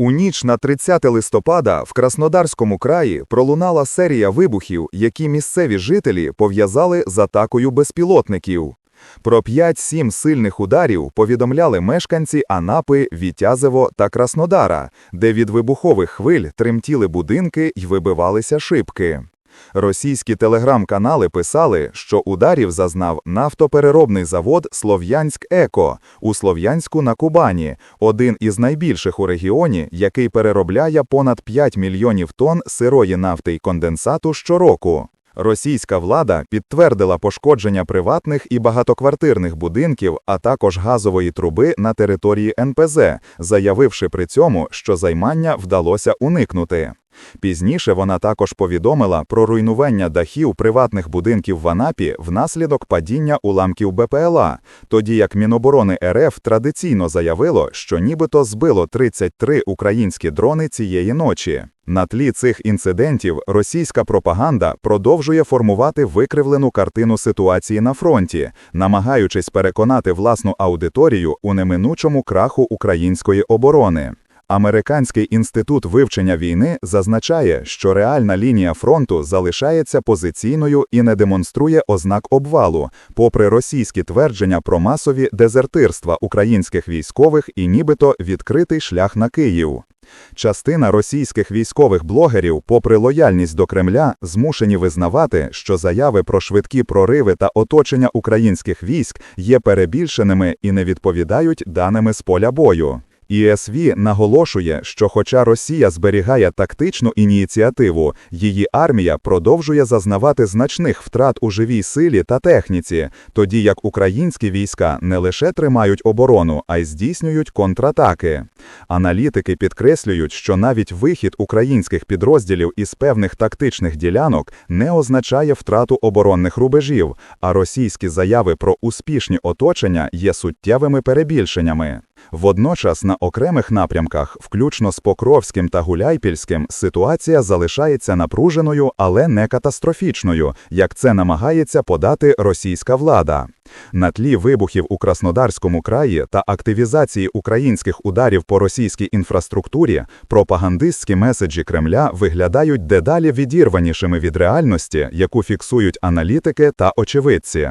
У ніч на 30 листопада в Краснодарському краї пролунала серія вибухів, які місцеві жителі пов'язали з атакою безпілотників. Про 5-7 сильних ударів повідомляли мешканці Анапи, Вітязево та Краснодара, де від вибухових хвиль тремтіли будинки й вибивалися шибки. Російські телеграм-канали писали, що ударів зазнав нафтопереробний завод Слов'янськ Еко у Слов'янську на Кубані, один із найбільших у регіоні, який переробляє понад 5 мільйонів тонн сирої нафти й конденсату щороку. Російська влада підтвердила пошкодження приватних і багатоквартирних будинків, а також газової труби на території НПЗ, заявивши при цьому, що займання вдалося уникнути. Пізніше вона також повідомила про руйнування дахів приватних будинків в Анапі внаслідок падіння уламків БПЛА, тоді як Міноборони РФ традиційно заявило, що нібито збило 33 українські дрони цієї ночі. На тлі цих інцидентів російська пропаганда продовжує формувати викривлену картину ситуації на фронті, намагаючись переконати власну аудиторію у неминучому краху української оборони. Американський інститут вивчення війни зазначає, що реальна лінія фронту залишається позиційною і не демонструє ознак обвалу, попри російські твердження про масові дезертирства українських військових і нібито відкритий шлях на Київ. Частина російських військових блогерів, попри лояльність до Кремля, змушені визнавати, що заяви про швидкі прориви та оточення українських військ є перебільшеними і не відповідають даними з поля бою. ІСВ наголошує, що хоча Росія зберігає тактичну ініціативу, її армія продовжує зазнавати значних втрат у живій силі та техніці, тоді як українські війська не лише тримають оборону, а й здійснюють контратаки. Аналітики підкреслюють, що навіть вихід українських підрозділів із певних тактичних ділянок не означає втрату оборонних рубежів, а російські заяви про успішні оточення є суттєвими перебільшеннями. Водночас на окремих напрямках, включно з Покровським та Гуляйпільським, ситуація залишається напруженою, але не катастрофічною, як це намагається подати російська влада. На тлі вибухів у Краснодарському краї та активізації українських ударів по російській інфраструктурі, пропагандистські меседжі Кремля виглядають дедалі відірванішими від реальності, яку фіксують аналітики та очевидці.